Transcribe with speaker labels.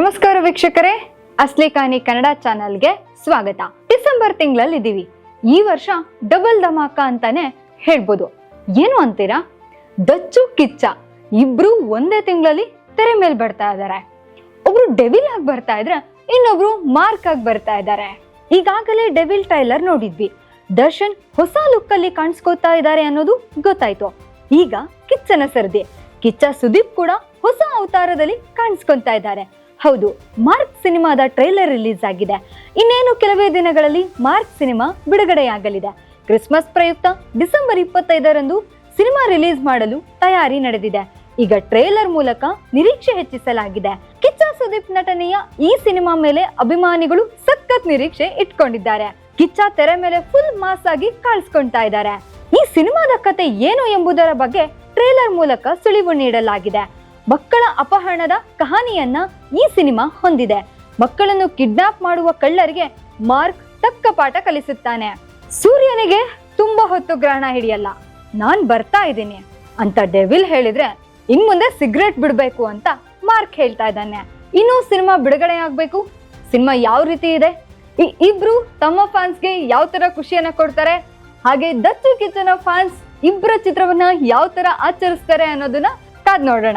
Speaker 1: ನಮಸ್ಕಾರ ವೀಕ್ಷಕರೇ, ಅಸ್ಲಿ ಕಾನಿ ಕನ್ನಡ ಚಾನೆಲ್ಗೆ ಸ್ವಾಗತ. ಡಿಸೆಂಬರ್ ತಿಂಗಳಲ್ಲಿ ಇದ್ದೀವಿ ಈ ವರ್ಷ ಡಬಲ್ ಧಮಾಕ ಅಂತಾನೆ ಹೇಳ್ಬೋದು. ಏನು ಅಂತೀರಾ? ದಚ್ಚು ಕಿಚ್ಚ. ಇಬ್ರು ಒಂದೇ ತಿಂಗಳಲ್ಲಿ ತೆರೆ ಮೇಲೆ ಬರ್ತಾ ಇದ್ದಾರೆ ಒಬ್ರು ಡೆವಿಲ್ ಆಗಿ ಬರ್ತಾ ಇದ್ರೆ ಇನ್ನೊಬ್ರು ಮಾರ್ಕ್ ಆಗಿ ಬರ್ತಾ ಇದ್ದಾರೆ ಈಗಾಗಲೇ ಡೆವಿಲ್ ಟೈಲರ್ ನೋಡಿದ್ವಿ. ದರ್ಶನ್ ಹೊಸ ಲುಕ್ ಅಲ್ಲಿ ಕಾಣಿಸ್ಕೋತಾ ಇದ್ದಾರೆ ಅನ್ನೋದು ಗೊತ್ತಾಯ್ತು. ಈಗ ಕಿಚ್ಚನ ಸರದಿ. ಕಿಚ್ಚ ಸುದೀಪ್ ಕೂಡ ಹೊಸ ಅವತಾರದಲ್ಲಿ ಕಾಣಿಸ್ಕೊಂತಾ ಇದ್ದಾರೆ ಹೌದು, ಮಾರ್ಕ್ ಸಿನಿಮಾದ ಟ್ರೈಲರ್ ರಿಲೀಸ್ ಆಗಿದೆ. ಇನ್ನೇನು ಕೆಲವೇ ದಿನಗಳಲ್ಲಿ ಮಾರ್ಕ್ ಸಿನಿಮಾ ಬಿಡುಗಡೆಯಾಗಲಿದೆ. ಕ್ರಿಸ್ಮಸ್ ಪ್ರಯುಕ್ತ ಡಿಸೆಂಬರ್ ಇಪ್ಪತ್ತೈದರಂದು ಸಿನಿಮಾ ರಿಲೀಸ್ ಮಾಡಲು ತಯಾರಿ ನಡೆದಿದೆ. ಈಗ ಟ್ರೇಲರ್ ಮೂಲಕ ನಿರೀಕ್ಷೆ ಹೆಚ್ಚಿಸಲಾಗಿದೆ. ಕಿಚ್ಚ ಸುದೀಪ್ ನಟನೆಯ ಈ ಸಿನಿಮಾ ಮೇಲೆ ಅಭಿಮಾನಿಗಳು ಸಖತ್ ನಿರೀಕ್ಷೆ ಇಟ್ಕೊಂಡಿದ್ದಾರೆ. ಕಿಚ್ಚ ತೆರೆ ಮೇಲೆ ಫುಲ್ ಮಾಸ್ ಆಗಿ ಕಾಣಿಸ್ಕೊಳ್ತಾ ಇದ್ದಾರೆ. ಈ ಸಿನಿಮಾದ ಕತೆ ಏನು ಎಂಬುದರ ಬಗ್ಗೆ ಟ್ರೇಲರ್ ಮೂಲಕ ಸುಳಿವು ನೀಡಲಾಗಿದೆ. ಮಕ್ಕಳ ಅಪಹರಣದ ಕಹಾನಿಯನ್ನ ಈ ಸಿನಿಮಾ ಹೊಂದಿದೆ. ಮಕ್ಕಳನ್ನು ಕಿಡ್ನಾಪ್ ಮಾಡುವ ಕಳ್ಳರಿಗೆ ಮಾರ್ಕ್ ತಕ್ಕ ಪಾಠ ಕಲಿಸುತ್ತಾನೆ. ಸೂರ್ಯನಿಗೆ ತುಂಬಾ ಹೊತ್ತು ಗ್ರಹಣ ಹಿಡಿಯಲ್ಲ. ನಾನ್ ಬರ್ತಾ ಇದ್ದೀನಿ. ಅಂತ ಡೆವಿಲ್ ಹೇಳಿದ್ರೆ, ಇನ್ ಮುಂದೆ ಸಿಗರೇಟ್ ಬಿಡಬೇಕು ಅಂತ ಮಾರ್ಕ್ ಹೇಳ್ತಾ ಇದ್ದಾನೆ. ಇನ್ನು ಸಿನಿಮಾ ಬಿಡುಗಡೆ ಆಗ್ಬೇಕು? ಸಿನಿಮಾ ಯಾವ ರೀತಿ ಇದೆ? ಈ ಇಬ್ರು ತಮ್ಮ ಫ್ಯಾನ್ಸ್ಗೆ ಯಾವ ತರ ಖುಷಿಯನ್ನ ಕೊಡ್ತಾರೆ? ಹಾಗೆ ದತ್ತು ಕಿಚನ ಫ್ಯಾನ್ಸ್ ಇಬ್ಬರ ಚಿತ್ರವನ್ನ ಯಾವ ತರ ಆಚರಿಸ್ತಾರೆ ಅನ್ನೋದನ್ನ ಕಾದ್ ನೋಡೋಣ.